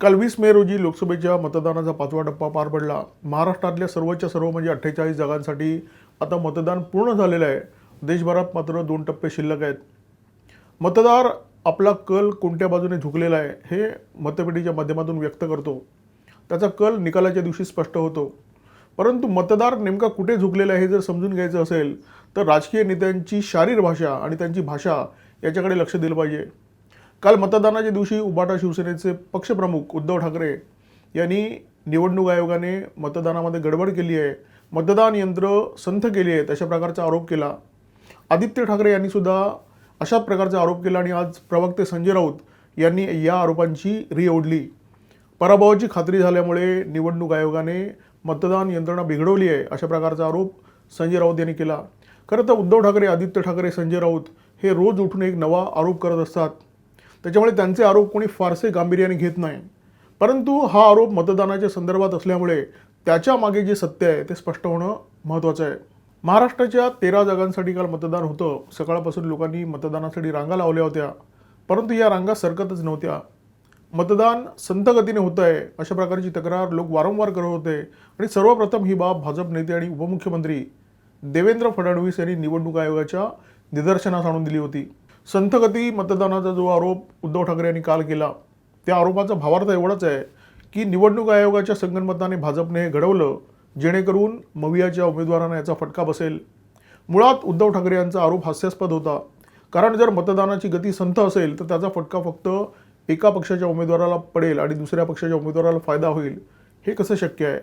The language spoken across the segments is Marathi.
काल वीस मे रोजी लोकसभेच्या मतदानाचा पाचवा टप्पा पार पडला. महाराष्ट्रातल्या सर्वच्या सर्व म्हणजे अठ्ठेचाळीस जागांसाठी आता मतदान पूर्ण झालेलं आहे. देशभरात मात्र दोन टप्पे शिल्लक आहेत. मतदार आपला कल कोणत्या बाजूने झुकलेला आहे हे मतपेटीच्या माध्यमातून व्यक्त करतो. त्याचा कल निकालाच्या दिवशी स्पष्ट होतो. परंतु मतदार नेमका कुठे झुकलेला आहे हे जर समजून घ्यायचं असेल तर राजकीय नेत्यांची शारीर भाषा आणि त्यांची भाषा याच्याकडे लक्ष दिलं पाहिजे. काल मतदानाच्या दिवशी उबाटा शिवसेनेचे पक्षप्रमुख उद्धव ठाकरे यांनी निवडणूक आयोगाने मतदानामध्ये गडबड केली आहे. मतदान यंत्र संथ केली आहेत अशा प्रकारचा आरोप केला. आदित्य ठाकरे यांनीसुद्धा अशा प्रकारचा आरोप केला आणि आज प्रवक्ते संजय राऊत यांनी या आरोपांची री ओढली. पराभवाची खात्री झाल्यामुळे निवडणूक आयोगाने मतदान यंत्रणा बिघडवली आहे अशा प्रकारचा आरोप संजय राऊत यांनी केला. खरं तर उद्धव ठाकरे आदित्य ठाकरे संजय राऊत हे रोज उठून एक नवा आरोप करत असतात. त्याच्यामुळे त्यांचे आरोप कोणी फारसे गांभीर्याने घेत नाही. परंतु हा आरोप मतदानाच्या संदर्भात असल्यामुळे त्याच्यामागे जे सत्य आहे ते स्पष्ट होणं महत्त्वाचं आहे. महाराष्ट्राच्या तेरा जागांसाठी काल मतदान होतं. सकाळपासून लोकांनी मतदानासाठी रांगा लावल्या होत्या. परंतु या रांगा सरकतच नव्हत्या. मतदान संतगतीने होत आहे अशा प्रकारची तक्रार लोक वारंवार करत होते. आणि सर्वप्रथम ही बाब भाजप नेते आणि उपमुख्यमंत्री देवेंद्र फडणवीस यांनी निवडणूक आयोगाच्या निदर्शनास आणून दिली होती. संथगती मतदानाचा जो आरोप उद्धव ठाकरे यांनी काल केला त्या आरोपाचा भावार्थ एवढाच आहे की निवडणूक आयोगाच्या संगनमताने भाजपने हे घडवलं जेणेकरून मवियाच्या उमेदवारांना याचा फटका बसेल. मुळात उद्धव ठाकरे यांचा आरोप हास्यास्पद होता. कारण जर मतदानाची गती संथ असेल तर त्याचा फटका फक्त एका पक्षाच्या उमेदवाराला पडेल आणि दुसऱ्या पक्षाच्या उमेदवाराला फायदा होईल. हे कसं शक्य आहे?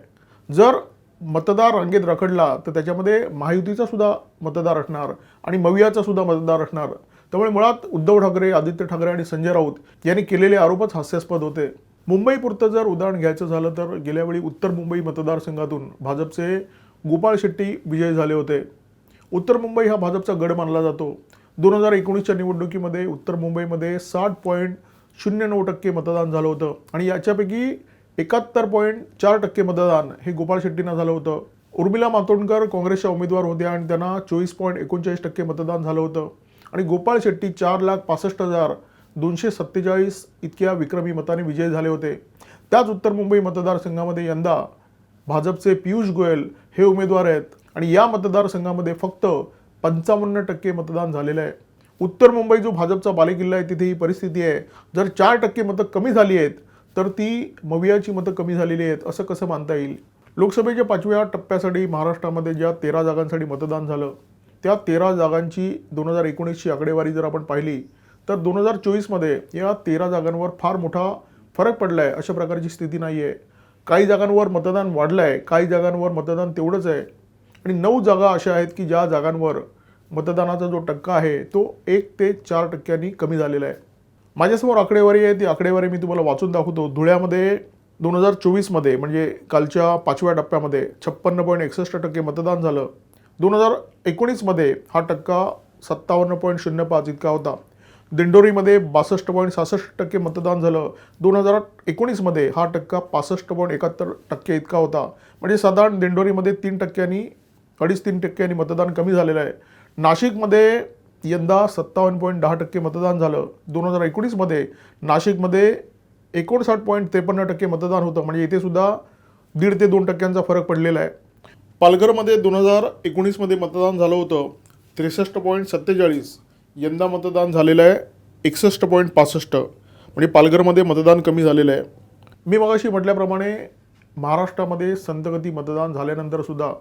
जर मतदार रांगेत रखडला तर त्याच्यामध्ये महायुतीचा सुद्धा मतदार असणार आणि मवियाचा सुद्धा मतदार असणार. त्यामुळे मुळात उद्धव ठाकरे आदित्य ठाकरे आणि संजय राऊत यांनी केलेले आरोपच हास्यास्पद होते. मुंबईपुरतं जर उदाहरण घ्यायचं झालं तर गेल्यावेळी उत्तर मुंबई मतदारसंघातून भाजपचे गोपाळ शेट्टी विजयी झाले होते. उत्तर मुंबई हा भाजपचा गड मानला जातो. दोन हजार एकोणीसच्या निवडणुकीमध्ये उत्तर मुंबईमध्ये साठ पॉईंट शून्य नऊ टक्के मतदान झालं होतं आणि याच्यापैकी एकाहत्तर पॉईंट चार टक्के मतदान हे गोपाळ शेट्टींना झालं होतं. उर्मिला मातोंडकर काँग्रेसच्या उमेदवार होत्या आणि त्यांना चोवीस पॉईंट एकोणचाळीस टक्के मतदान झालं होतं. आणि गोपाळ शेट्टी चार लाख पासष्ट हजार दोनशे सत्तेचाळीस इतक्या विक्रमी मताने विजयी झाले होते. त्याच उत्तर मुंबई मतदारसंघामध्ये यंदा भाजपचे पियुष गोयल हे उमेदवार आहेत आणि या मतदारसंघामध्ये फक्त पंचावन्न टक्के मतदान झालेलं आहे. उत्तर मुंबई जो भाजपचा बालेकिल्ला आहे तिथे ही परिस्थिती आहे. जर चार टक्के मतं कमी झाली आहेत तर ती मवियाची मतं कमी झालेली आहेत असं कसं मानता येईल? लोकसभेच्या पाचव्या टप्प्यासाठी महाराष्ट्रामध्ये ज्या तेरा जागांसाठी मतदान झालं त्या तेरा जागांची दोन हजार एकोणीसची आकडेवारी जर आपण पाहिली तर दोन हजार चोवीसमध्ये या तेरा जागांवर फार मोठा फरक पडला आहे अशा प्रकारची स्थिती नाही आहे काही जागांवर मतदान वाढलं आहे काही जागांवर मतदान तेवढंच आहे. आणि नऊ जागा अशा आहेत की ज्या जागांवर मतदानाचा जो टक्का आहे तो एक ते चार टक्क्यांनी कमी झालेला आहे. माझ्यासमोर आकडेवारी आहे ती आकडेवारी मी तुम्हाला वाचून दाखवतो. धुळ्यामध्ये दोन हजार चोवीसमध्ये म्हणजे कालच्या पाचव्या टप्प्यामध्ये छप्पन्न पॉईंट एकसष्ट टक्के मतदान झालं. दोन हजार एकोणीसमध्ये हा टक्का सत्तावन्न पॉईंट शून्य पाच इतका होता. दिंडोरीमध्ये बासष्ट पॉईंट सहासष्ट टक्के मतदान झालं. दोन हजार एकोणीसमध्ये हा टक्का पासष्ट पॉईंट एकाहत्तर टक्के इतका होता. म्हणजे साधारण दिंडोरीमध्ये तीन टक्क्यांनी अडीच तीन टक्क्यांनी मतदान कमी झालेलं आहे. नाशिकमध्ये यंदा सत्तावन्न पॉईंट दहा टक्के मतदान झालं. दोन हजार एकोणीसमध्ये नाशिकमध्ये एकोणसाठ पॉईंट त्रेपन्न टक्के मतदान होतं. म्हणजे इथे सुद्धा दीड ते दोन टक्क्यांचा फरक पडलेला आहे. पालघरमध्ये दोन हजार एकोणीसमध्ये मतदान झालं होतं. त्रेसष्ट पॉईंट सत्तेचाळीस यंदा मतदान झालेलं आहे. एकसष्ट पॉईंट पासष्ट. म्हणजे पालघरमध्ये मतदान कमी झालेलं आहे. मी मगाशी म्हटल्याप्रमाणे महाराष्ट्रामध्ये संतगती मतदान झाल्यानंतर सुद्धा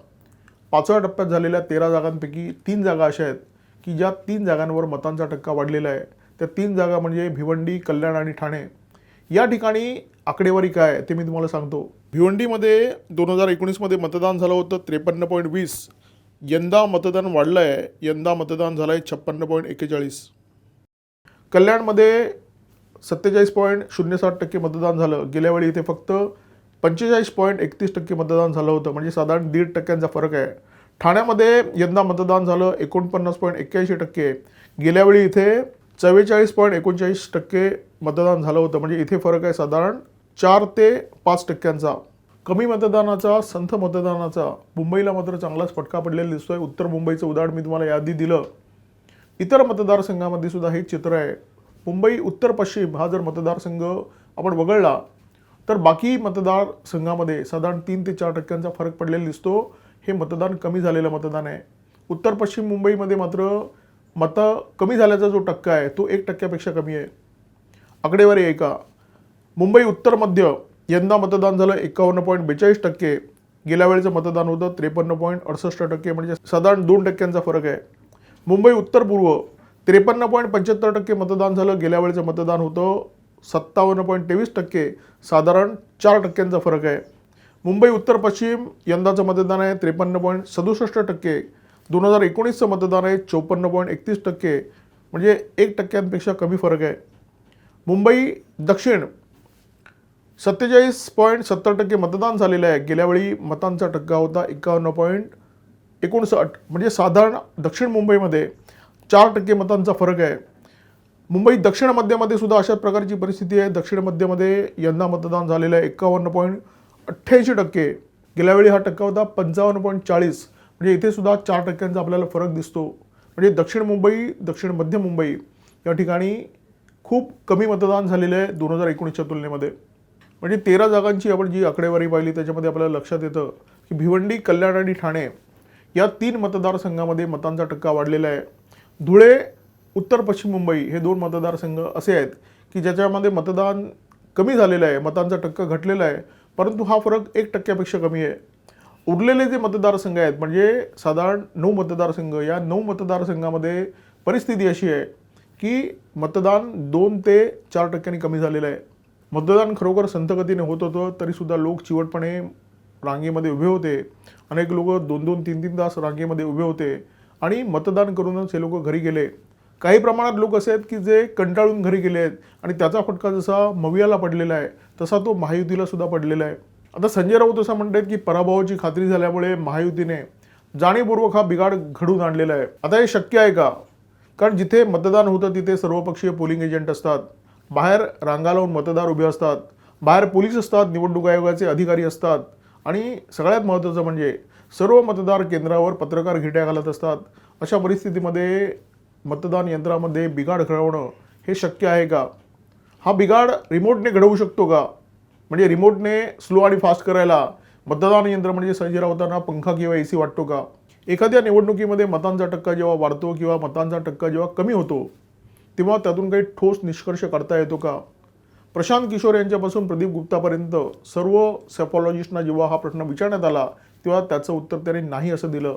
पाचव्या टप्प्यात झालेल्या तेरा जागांपैकी तीन जागा अशा आहेत की ज्या तीन जागांवर मतांचा टक्का वाढलेला आहे. त्या तीन जागा म्हणजे भिवंडी कल्याण आणि ठाणे. या ठिकाणी आकडेवारी काय आहे ते मी तुम्हाला सांगतो. भिवंडीमध्ये दोन हजार एकोणीसमध्ये मतदान झालं होतं त्रेपन्न पॉईंट वीस. यंदा मतदान वाढलं आहे यंदा मतदान झालं आहे छप्पन्न पॉईंट एक्केचाळीस. कल्याणमध्ये सत्तेचाळीस पॉईंट शून्य सात टक्के मतदान झालं. गेल्या वेळी इथे फक्त पंचेचाळीस पॉईंट एकतीस टक्के मतदान झालं होतं. म्हणजे साधारण दीड टक्क्यांचा फरक आहे. ठाण्यामध्ये यंदा मतदान झालं एकोणपन्नास पॉईंट एक्क्याऐंशी टक्के. गेल्यावेळी इथे चव्वेचाळीस पॉईंट एकोणचाळीस टक्के मतदान झालं होतं. म्हणजे इथे फरक आहे साधारण चार ते पाच टक्क्यांचा. कमी मतदानाचा संथ मतदानाचा मुंबईला मात्र चांगलाच फटका पडलेला दिसतोय. उत्तर मुंबईचं उदाहरण मी तुम्हाला यादी दिलं. इतर मतदारसंघामध्ये सुद्धा हे चित्र आहे. मुंबई उत्तर पश्चिम हा जर मतदारसंघ आपण वगळला तर बाकी मतदारसंघामध्ये साधारण तीन ते चार टक्क्यांचा फरक पडलेला दिसतो. हे मतदान कमी झालेलं मतदान आहे. उत्तर पश्चिम मुंबईमध्ये मात्र मतं कमी झाल्याचा जो टक्का आहे तो एक टक्क्यापेक्षा कमी आहे. आकडेवारी ऐका मुंबई उत्तर मध्य यंदा मतदान झालं एकावन्न पॉईंट बेचाळीस टक्के. गेल्या वेळेचं मतदान होतं त्रेपन्न पॉईंट अडुसष्ट टक्के म्हणजे साधारण दोन टक्क्यांचा फरक आहे. मुंबई उत्तर पूर्व त्रेपन्न पॉईंट पंच्याहत्तर टक्के मतदान झालं. गेल्या वेळेचं मतदान होतं सत्तावन्न पॉईंट तेवीस टक्के साधारण चार टक्क्यांचा फरक आहे. मुंबई उत्तर पश्चिम यंदाचं मतदान आहे त्रेपन्न पॉईंट सदुसष्ट टक्के. दोन हजार एकोणीसचं मतदान आहे चौपन्न पॉईंट एकतीस टक्के म्हणजे एक टक्क्यांपेक्षा कमी फरक आहे. मुंबई दक्षिण सत्तेचाळीस पॉईंट सत्तर टक्के मतदान झालेलं आहे. गेल्यावेळी मतांचा टक्का होता एकावन्न पॉईंट एकोणसाठ. म्हणजे साधारण दक्षिण मुंबईमध्ये चार टक्के मतांचा फरक आहे. मुंबई दक्षिण मध्यमध्ये सुद्धा अशाच प्रकारची परिस्थिती आहे. दक्षिण मध्यमध्ये यंदा मतदान झालेलं आहे. एकावन्न पॉईंट अठ्ठ्याऐंशी टक्के. गेल्यावेळी हा टक्का होता पंचावन्न पॉईंट चाळीस. म्हणजे इथे सुद्धा चार टक्क्यांचा आपल्याला फरक दिसतो. म्हणजे दक्षिण मुंबई दक्षिण मध्य मुंबई या ठिकाणी खूप कमी मतदान झालेलं आहे दोन हजार एकोणीसच्या तुलनेमध्ये. म्हणजे तेरा जागांची आपण जी आकडेवारी पाहिली त्याच्यामध्ये आपल्याला लक्षात येतं की भिवंडी कल्याण आणि ठाणे या तीन मतदारसंघामध्ये मतांचा टक्का वाढलेला आहे. धुळे उत्तर पश्चिम मुंबई हे दोन मतदारसंघ असे आहेत की ज्याच्यामध्ये मतदान कमी झालेलं आहे मतांचा टक्का घटलेला आहे परंतु हा फरक एक टक्क्यापेक्षा कमी आहे. उरलेले जे मतदारसंघ आहेत म्हणजे साधारण नऊ मतदारसंघ या नऊ मतदारसंघामध्ये परिस्थिती अशी आहे की मतदान दोन ते चार टक्क्यांनी कमी झालेलं आहे. मतदान खरोखर संतगतीने होत होतं तरीसुद्धा लोक चिवटपणे रांगेमध्ये उभे होते. अनेक लोक दोन दोन तीन तीन तास रांगेमध्ये उभे होते आणि मतदान करूनच हे लोक घरी गेले. काही प्रमाणात लोक असे आहेत की जे कंटाळून घरी गेले आहेत आणि त्याचा फटका जसा मवियाला पडलेला आहे तसा तो महायुतीला सुद्धा पडलेला आहे. आता संजय राऊत असं म्हणतात की पराभवाची खात्री झाल्यामुळे महायुतीने जाणीवपूर्वक हा बिघाड घडून आणलेला आहे. आता हे शक्य आहे का? कारण जिथे मतदान होतं तिथे सर्वपक्षीय पोलिंग एजंट असतात. बाहेर रांगा लावून मतदार उभे असतात. बाहेर पोलीस असतात निवडणूक आयोगाचे अधिकारी असतात. आणि सगळ्यात महत्त्वाचं म्हणजे सर्व मतदार केंद्रावर पत्रकार घिट्या घालत असतात. अशा परिस्थितीमध्ये मतदान यंत्रामध्ये बिघाड घडवणं हे शक्य आहे का? हा बिघाड रिमोटने घडवू शकतो का? म्हणजे रिमोटने स्लो आणि फास्ट करायला मतदान यंत्र म्हणजे संजय राऊतांना पंखा किंवा ए सी वाटतो का? एखाद्या निवडणुकीमध्ये मतांचा टक्का जेव्हा वाढतो किंवा मतांचा टक्का जेव्हा कमी होतो तेव्हा त्यातून काही ठोस निष्कर्ष करता येतो का? प्रशांत किशोर यांच्यापासून प्रदीप गुप्तापर्यंत सर्व सेफॉलॉजिस्टना जेव्हा हा प्रश्न विचारण्यात आला तेव्हा त्याचं उत्तर त्याने नाही असं दिलं.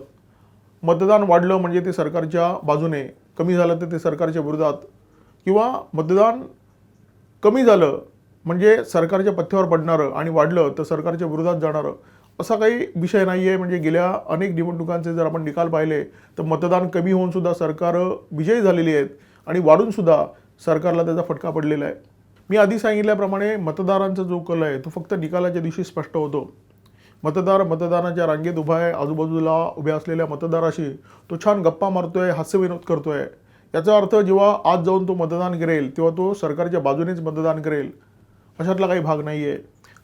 मतदान वाढलं म्हणजे ते सरकारच्या बाजूने कमी झालं तर ते सरकारच्या विरोधात. किंवा मतदान कमी झालं म्हणजे सरकारच्या पथ्यावर पडणारं आणि वाढलं तर सरकारच्या विरोधात जाणारं. असा काही विषय नाही आहे म्हणजे गेल्या अनेक निवडणुकांचे जर आपण निकाल पाहिले तर मतदान कमी होऊन सुद्धा सरकार विजयी झालेली आहेत आणि वाढून सुद्धा सरकारला त्याचा फटका पडलेला आहे. मी आधी सांगितल्याप्रमाणे मतदारांचा जो कल आहे तो फक्त निकालाच्या दिवशी स्पष्ट होतो. मतदार मतदानाच्या रांगेत उभा आहे आजूबाजूला उभ्या असलेल्या मतदाराशी तो छान गप्पा मारतोय हास्यविनोद करतोय. याचा अर्थ जेव्हा आज जाऊन तो मतदान करेल तेव्हा तो सरकारच्या बाजूनेच मतदान करेल. अशातला काही भाग नाही आहे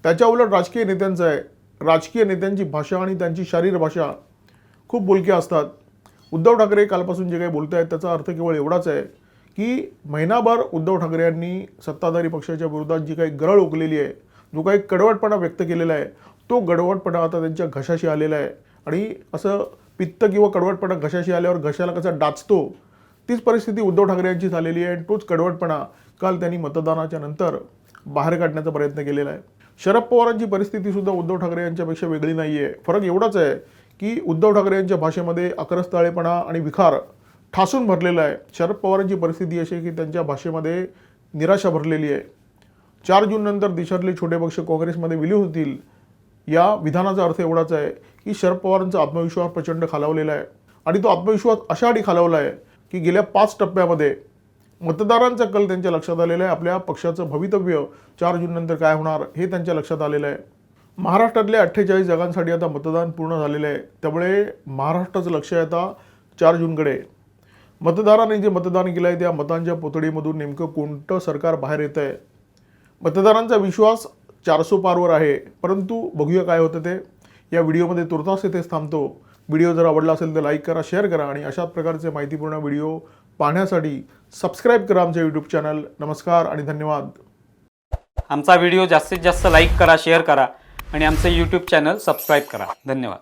त्याच्या उलट राजकीय नेत्यांचं आहे राजकीय नेत्यांची भाषा आणि त्यांची शारीर भाषा खूप बोलक्या असतात. उद्धव ठाकरे कालपासून जे काही बोलत आहेत त्याचा अर्थ केवळ एवढाच आहे की महिनाभर उद्धव ठाकरे यांनी सत्ताधारी पक्षाच्या विरोधात जी काही गरळ ओकलेली आहे जो काही कडवटपणा व्यक्त केलेला आहे तो गडवटपणा आता त्यांच्या घशाशी आलेला आहे. आणि असं पित्त किंवा कडवटपणा घशाशी आल्यावर घशाला कसा डाचतो तीच परिस्थिती उद्धव ठाकरे यांची झालेली आहे आणि तोच कडवटपणा काल त्यांनी मतदानाच्या नंतर बाहेर काढण्याचा प्रयत्न केलेला आहे. शरद पवारांची परिस्थिती सुद्धा उद्धव ठाकरे यांच्यापेक्षा वेगळी नाही आहे फरक एवढाच आहे की उद्धव ठाकरे यांच्या भाषेमध्ये अकरस्थाळेपणा आणि विखार ठासून भरलेला आहे. शरद पवारांची परिस्थिती अशी आहे की त्यांच्या भाषेमध्ये निराशा भरलेली आहे. चार जूननंतर देशातले छोटे पक्ष काँग्रेसमध्ये विलीन होतील. या विधानाचा अर्थ एवढाच आहे की शरद पवारांचा आत्मविश्वास प्रचंड खालावलेला आहे. आणि तो आत्मविश्वास अशा अशासाठी खालावला आहे की गेल्या पाच टप्प्यामध्ये मतदारांचा कल त्यांच्या लक्षात आलेला आहे. आपल्या पक्षाचं भवितव्य चार जूननंतर काय होणार हे त्यांच्या लक्षात आलेलं आहे. महाराष्ट्रातल्या अठ्ठेचाळीस जागांसाठी आता मतदान पूर्ण झालेलं आहे. त्यामुळे महाराष्ट्राचं लक्ष आहे आता चार जूनकडे. मतदारांनी जे मतदान केलं आहे त्या मतांच्या पोतडीमधून नेमकं कोणतं सरकार बाहेर येतं आहे? मतदारांचा विश्वास चारसो पारवर आहे. परंतु बघूया काय होतं ते. या व्हिडिओमध्ये तुर्तास येथेच थांबतो. व्हिडिओ जर आवडला असेल तर लाईक करा शेअर करा आणि अशाच प्रकारचे माहितीपूर्ण व्हिडिओ पाहण्यासाठी सबस्क्राईब करा आमचे यूट्यूब चॅनल नमस्कार आणि धन्यवाद. आमचा व्हिडिओ जास्तीत जास्त लाईक करा शेअर करा आणि आमचं यूट्यूब चॅनल सबस्क्राईब करा. धन्यवाद.